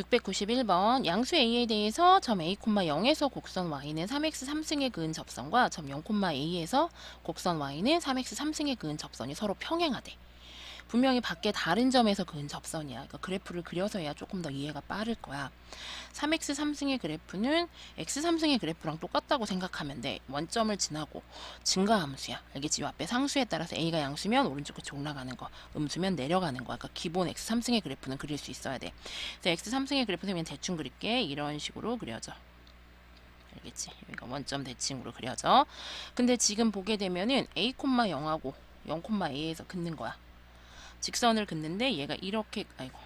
691번 양수 A에 대해서 점 A, 0에서 곡선 Y는 3x 3승에 그은 접선과 점 0, A에서 곡선 Y는 3x 3승에 그은 접선이 서로 평행하대. 분명히 밖에 다른 점에서 그은 접선이야. 그러니까 그래프를 그려서 해야 조금 더 이해가 빠를 거야. 3x 3승의 그래프는 x 3승의 그래프랑 똑같다고 생각하면 돼. 원점을 지나고 증가함수야. 알겠지? 요 앞에 상수에 따라서 a가 양수면 오른쪽 끝이 올라가는 거, 음수면 내려가는 거. 그러니까 기본 x 3승의 그래프는 그릴 수 있어야 돼. 그래서 x 3승의 그래프는 그냥 대충 그릴게. 이런 식으로 그려져. 알겠지? 여기가 원점 대칭으로 그려져. 근데 지금 보게 되면은 a, 0하고 0, a에서 긋는 거야. 직선을 긋는데 얘가 이렇게 아이고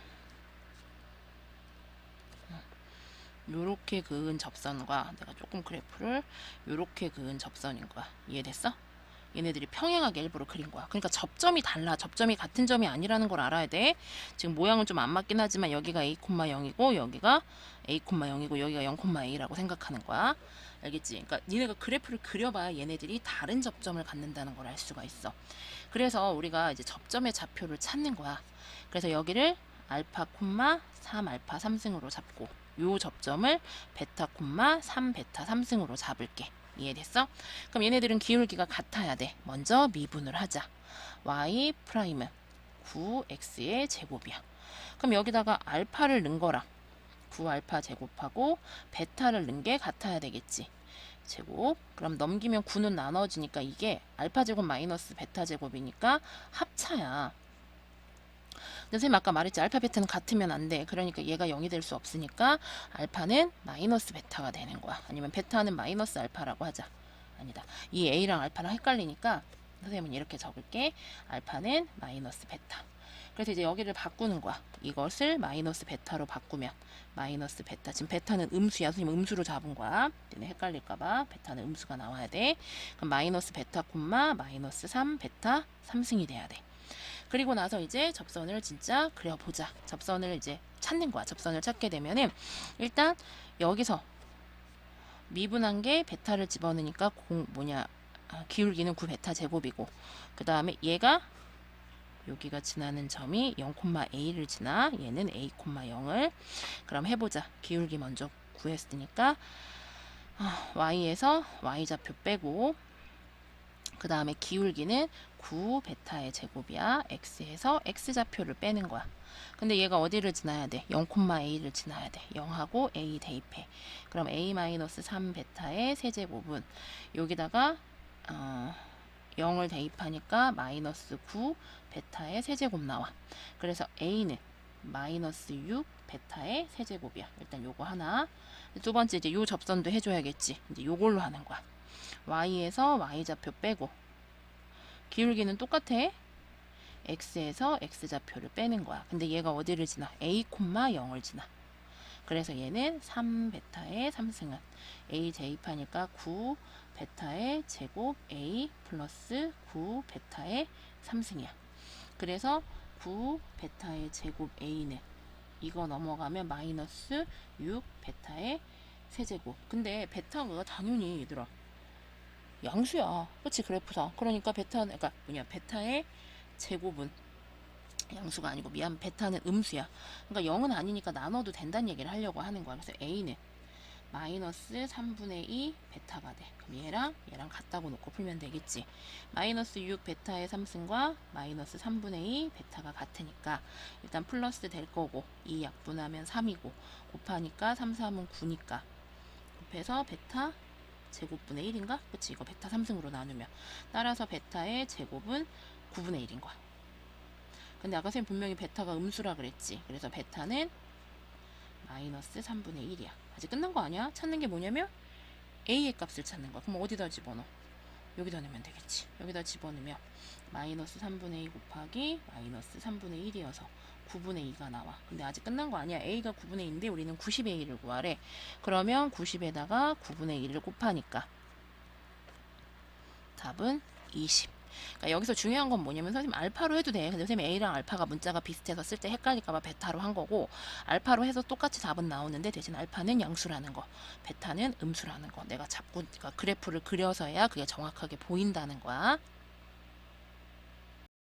요렇게 그은 접선과 내가 조금 그래프를 요렇게 그은 접선인 거야 이해됐어? 얘네들이 평행하게 일부러 그린 거야 그러니까 접점이 달라 접점이 같은 점이 아니라는 걸 알아야 돼 지금 모양은 좀 안 맞긴 하지만 여기가 a, 0이고 여기가 a, 0이고 여기가 0, a라고 생각하는 거야 알겠지? 그러니까 니네가 그래프를 그려봐야 얘네들이 다른 접점을 갖는다는 걸 알 수가 있어. 그래서 우리가 이제 접점의 좌표를 찾는 거야. 그래서 여기를 알파 콤마 3 알파 3승으로 잡고 요 접점을 베타 콤마 3 베타 3승으로 잡을게. 이해됐어? 그럼 얘네들은 기울기가 같아야 돼. 먼저 미분을 하자. y 프라임은 9x의 제곱이야. 그럼 여기다가 알파를 넣은 거랑 9알파 제곱하고 베타를 넣은 게 같아야 되겠지. 제곱. 그럼 넘기면 9는 나눠지니까 이게 알파 제곱 마이너스 베타 제곱이니까 합차야. 선생님 아까 말했지 알파 베타는 같으면 안 돼. 그러니까 얘가 0이 될 수 없으니까 알파는 마이너스 베타가 되는 거야. 아니면 베타는 마이너스 알파라고 하자. 아니다. 이 A랑 알파랑 헷갈리니까 선생님은 이렇게 적을게. 알파는 마이너스 베타. 그래서 이제 여기를 바꾸는 거야. 이것을 마이너스 베타로 바꾸면 마이너스 베타. 지금 베타는 음수야. 선생님 음수로 잡은 거야. 얘네 헷갈릴까봐 베타는 음수가 나와야 돼. 그럼 마이너스 베타 콤마 마이너스 3 베타 3승이 돼야 돼. 그리고 나서 이제 접선을 진짜 그려보자. 접선을 이제 찾는 거야. 접선을 찾게 되면은 일단 여기서 미분한 게 베타를 집어넣으니까 공 뭐냐 아, 기울기는 9 베타 제곱이고 그 다음에 얘가 여기가 지나는 점이 0,a를 지나 얘는 a, 0을 그럼 해보자 기울기 먼저 구했으니까 아, y에서 y좌표 빼고 그 다음에 기울기는 9 베타의 제곱이야 x에서 x좌표를 빼는 거야 근데 얘가 어디를 지나야 돼? 0,a를 지나야 돼 0하고 a 대입해 그럼 a-3 베타의 세제곱은 여기다가 어, 0을 대입하니까 마이너스 9 베타의 세제곱 나와. 그래서 a는 마이너스 6 베타의 세제곱이야. 일단 요거 하나. 두 번째 이제 요 접선도 해줘야겠지. 이제 요걸로 하는 거야. Y에서 y좌표 빼고 기울기는 똑같아. x에서 x좌표를 빼는 거야. 근데 얘가 어디를 지나? a, 0을 지나. 그래서 얘는 3 베타의 3승은 a 대입하니까 9 베타의 제곱 a 플러스 9 베타의 3승이야. 그래서 9 베타의 제곱 a는 이거 넘어가면 마이너스 6 베타의 세제곱. 근데 베타가 당연히 얘들아 양수야. 그렇지 그래프상. 그러니까 베타 그러니까 뭐냐 베타의 제곱은 양수가 아니고 미안 베타는 음수야. 그러니까 0은 아니니까 나눠도 된다는 얘기를 하려고 하는 거야. 그래서 a는 마이너스 3분의 2 베타가 돼. 그럼 얘랑 얘랑 같다고 놓고 풀면 되겠지. 마이너스 6 베타의 3승과 마이너스 3분의 2 베타가 같으니까 일단 플러스 될 거고 2 약분하면 3이고 곱하니까 3, 3은 9니까 곱해서 베타 제곱분의 1인가? 그치 이거 베타 3승으로 나누면 따라서 베타의 제곱은 9분의 1인 거야. 근데 아까 선생님 분명히 베타가 음수라 그랬지. 그래서 베타는 마이너스 3분의 1이야. 아직 끝난 거 아니야? 찾는 게 뭐냐면 a의 값을 찾는 거야. 그럼 어디다 집어넣어? 여기다 넣으면 되겠지. 여기다 집어넣으면 마이너스 3분의 2 곱하기 마이너스 3분의 1이어서 9분의 2가 나와. 근데 아직 끝난 거 아니야. a가 9분의 2인데 우리는 90의 1을 구하래. 그러면 90에다가 9분의 1을 곱하니까 답은 20. 그러니까 여기서 중요한 건 뭐냐면 선생님 알파로 해도 돼. 근데 선생님 A랑 알파가 문자가 비슷해서 쓸 때 헷갈릴까봐 베타로 한 거고 알파로 해서 똑같이 답은 나오는데 대신 알파는 양수라는 거, 베타는 음수라는 거. 내가 자꾸 그러니까 그래프를 그려서야 그게 정확하게 보인다는 거야.